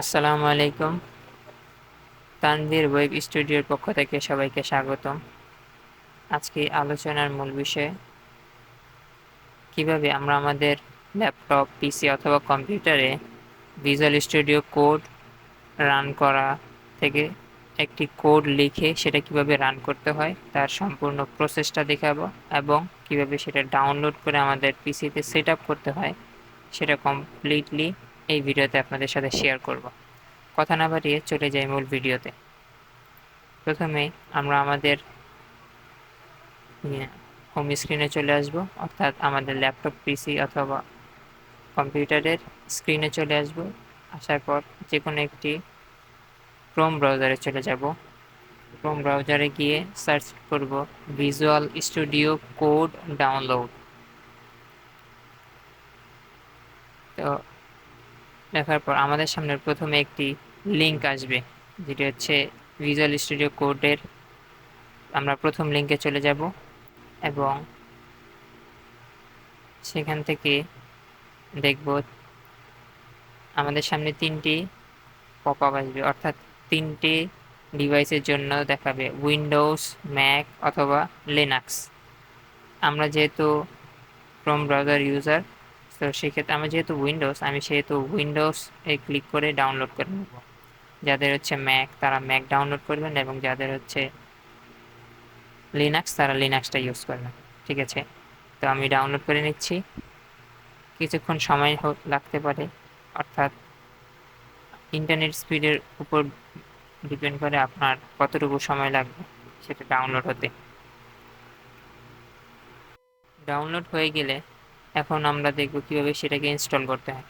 আসসালামু আলাইকুম। তানভীর ওয়েব স্টুডিওর পক্ষ থেকে সবাইকে স্বাগতম। আজকে আলোচনার মূল বিষয়, কীভাবে আমরা আমাদের ল্যাপটপ, পিসি অথবা কম্পিউটারে ভিজুয়াল স্টুডিও কোড রান করা থেকে একটি কোড লিখে সেটা কীভাবে রান করতে হয়, তার সম্পূর্ণ প্রসেসটা দেখাবো এবং কীভাবে সেটা ডাউনলোড করে আমাদের পিসিতে সেট করতে হয়, সেটা কমপ্লিটলি এই ভিডিওতে আপনাদের সাথে শেয়ার করব। কথা না বাড়িয়ে চলে যাই মূল ভিডিওতে। প্রথমে আমরা আমাদের হোম স্ক্রিনে চলে আসব। অর্থাৎ আমাদের ল্যাপটপ পিসি অথবা কম্পিউটারের স্ক্রিনে চলে আসব। আসার পর যে কোনো একটি ক্রোম ব্রাউজারে চলে যাব। ক্রোম ব্রাউজারে গিয়ে সার্চ করব ভিজুয়াল স্টুডিও কোড ডাউনলোড তো লেখার পর আমাদের সামনে প্রথমে একটি লিঙ্ক আসবে, যেটি হচ্ছে ভিজুয়াল স্টুডিও কোডের আমরা প্রথম লিঙ্কে চলে যাব এবং সেখান থেকে দেখব আমাদের সামনে তিনটি পপ আপ আসবে, অর্থাৎ তিনটি ডিভাইসের জন্য দেখাবে উইন্ডোজ ম্যাক অথবা লিনাক্স আমরা যেহেতু ক্রোম ব্রাউজার ইউজার তো সেক্ষেত্রে আমি যেহেতু উইন্ডোজ আমি সেহেতু উইন্ডোজ এ ক্লিক করে ডাউনলোড করে নেব। যাদের হচ্ছে ম্যাক তারা ম্যাক ডাউনলোড করবেন এবং যাদের হচ্ছে লিনাক্স তারা লিনাক্সটা ইউজ করবেন ঠিক আছে? তো আমি ডাউনলোড করে নিচ্ছি। কিছুক্ষণ সময় লাগতে পারে, অর্থাৎ ইন্টারনেট স্পিডের উপর ডিপেন্ড করে আপনার কতটুকু সময় লাগবে সেটা ডাউনলোড হতে। ডাউনলোড হয়ে গেলে এখন আমরা দেখব কীভাবে সেটাকে ইনস্টল করতে হয়।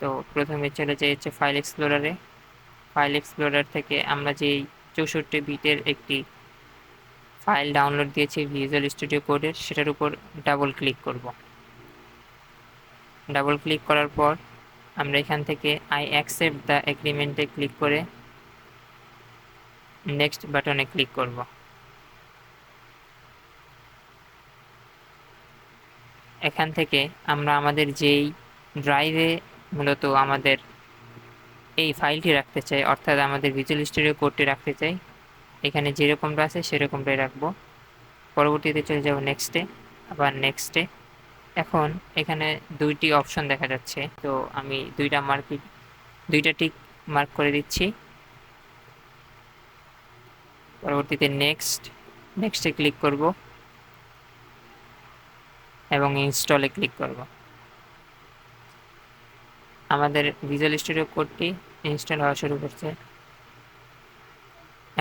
তো প্রথমে চলে যাই হচ্ছে ফাইল এক্সপ্লোরারে ফাইল এক্সপ্লোরার থেকে আমরা যেই চৌষট্টি বিটের একটি ফাইল ডাউনলোড দিয়েছি ভিজুয়াল স্টুডিও কোডের সেটার উপর ডাবল ক্লিক করব। ডাবল ক্লিক করার পর আমরা এখান থেকে আই অ্যাকসেপ্ট দ্য এগ্রিমেন্টে ক্লিক করে নেক্সট বাটনে ক্লিক করব। এখান থেকে আমরা আমাদের যেই ড্রাইভে মূলত আমাদের এই ফাইলটি রাখতে চাই, অর্থাৎ আমাদের ভিজুয়াল স্টুডিও কোডটি রাখতে চাই। এখানে যেরকমটা আছে সেরকমটাই রাখব। পরবর্তীতে চলে যাব নেক্সটে আবার নেক্সটে এখন এখানে দুইটি অপশন দেখা যাচ্ছে। তো আমি দুইটা মার্ক দুইটা টিক মার্ক করে দিচ্ছি। পরবর্তীতে নেক্সট নেক্সটে ক্লিক করব। এবং ইনস্টলে ক্লিক করব। আমাদের ভিজুয়াল স্টুডিও কোডটি ইনস্টল হওয়া শুরু করছে।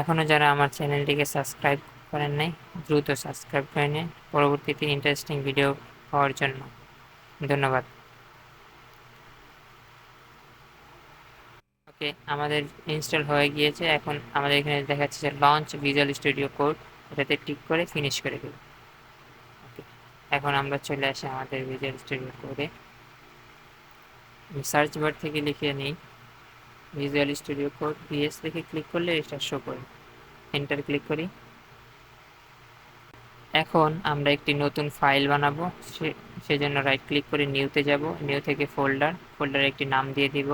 এখনও যারা আমার চ্যানেলটিকে সাবস্ক্রাইব করেন নাই, দ্রুত সাবস্ক্রাইব করে নিন। পরবর্তীতে ইন্টারেস্টিং ভিডিও পাওয়ার জন্য। ধন্যবাদ। ওকে, আমাদের ইনস্টল হয়ে গিয়েছে। এখন আমাদের এখানে দেখাচ্ছে যে লঞ্চ ভিজুয়াল স্টুডিও কোড এটাতে টিক করে ফিনিশ করে দেব এখন আমরা চলে আসি আমাদের ভিজুয়াল স্টুডিও কোডে সার্চ বার থেকে লিখে নিই। ভিজুয়াল স্টুডিও কোড ভিএস লিখে ক্লিক করলে এটা শো করে। এন্টার ক্লিক করি। এখন আমরা একটি নতুন ফাইল বানাবো। সেজন্য রাইট ক্লিক করে নিউতে যাব। নিউ থেকে ফোল্ডার ফোল্ডারে একটি নাম দিয়ে দিব।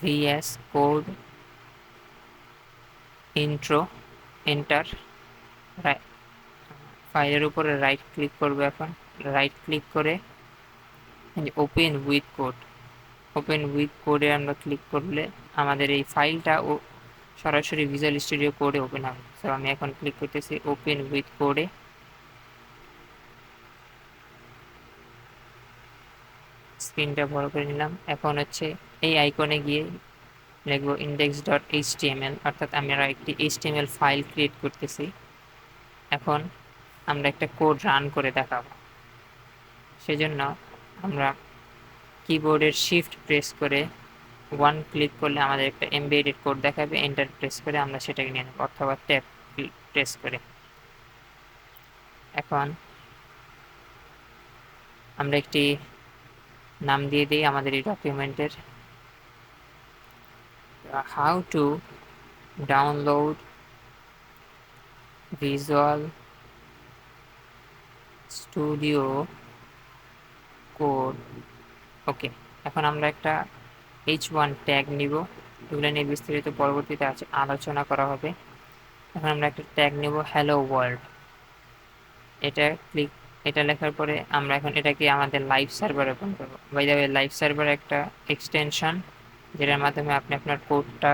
ভিএস কোড ইন্ট্রো এন্টার ফাইলের উপরে রাইট ক্লিক করব এখন। রাইট ক্লিক করে open with Code open with কোডে আমরা ক্লিক করলে আমাদের এই ফাইলটা ও সরাসরি ভিজুয়াল স্টুডিও কোডে ওপেন হবে। সো আমি এখন ক্লিক করতেছি ওপেন উইথ কোডে স্ক্রিনটা বড় করে নিলাম। এখন হচ্ছে এই আইকনে গিয়ে লিখব ইন্ডেক্স ডট এইচটিএমএল অর্থাৎ আমরা একটি এইচটিএমএল ফাইল ক্রিয়েট করতেছি। এখন আমরা একটা কোড রান করে দেখাবো। সেজন্য আমরা কিবোর্ডের শিফট প্রেস করে ওয়ান ক্লিক করলে আমাদের একটা এমবেডেড কোড দেখাবে এন্টার প্রেস করে আমরা সেটাকে নিয়ে নেব, অথবা ট্যাপ প্রেস করে। এখন আমরা একটি নাম দিয়ে দিই আমাদের এই ডকুমেন্টের how to download Visual Studio Code. Okay, এখন আমরা একটা এইচ ওয়ান ট্যাগ নিব। এগুলো নিয়ে বিস্তারিত পরবর্তীতে আলোচনা করা হবে। এখন আমরা একটা ট্যাগ নেব হ্যালো ওয়ার্ল্ড এটা ক্লিক এটা লেখার পরে আমরা এখন এটাকে আমাদের লাইভ সার্ভার ওপেন করব। বাই দ্য লাইভ সার্ভার একটা এক্সটেনশন যেটার মাধ্যমে আপনি আপনার কোডটা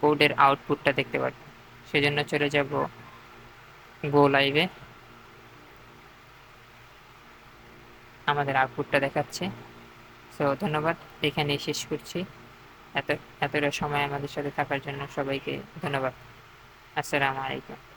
কোডের আউটপুটটা দেখতে পারবেন। সেজন্য চলে যাব গো লাইভে আমাদের আউটপুটটা দেখাচ্ছে। সো ধন্যবাদ। এখানেই শেষ করছি। এত, এতটা সময় আমাদের সাথে থাকার জন্য সবাইকে ধন্যবাদ। আসসালামু আলাইকুম।